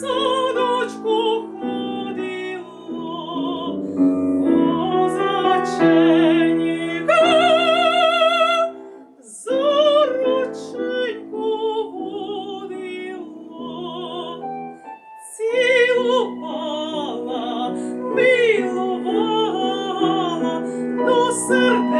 Sonочку ходила, позаче. милувала до серця.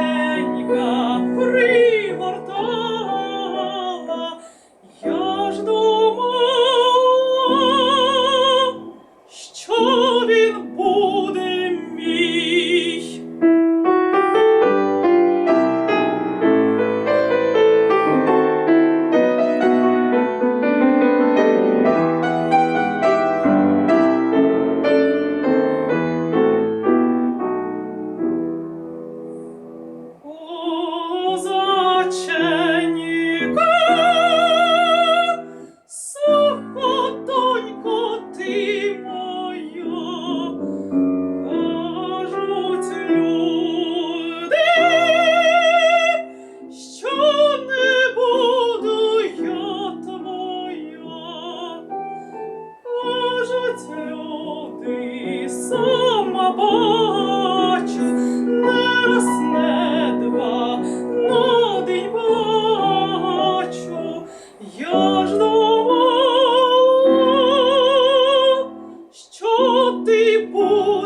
不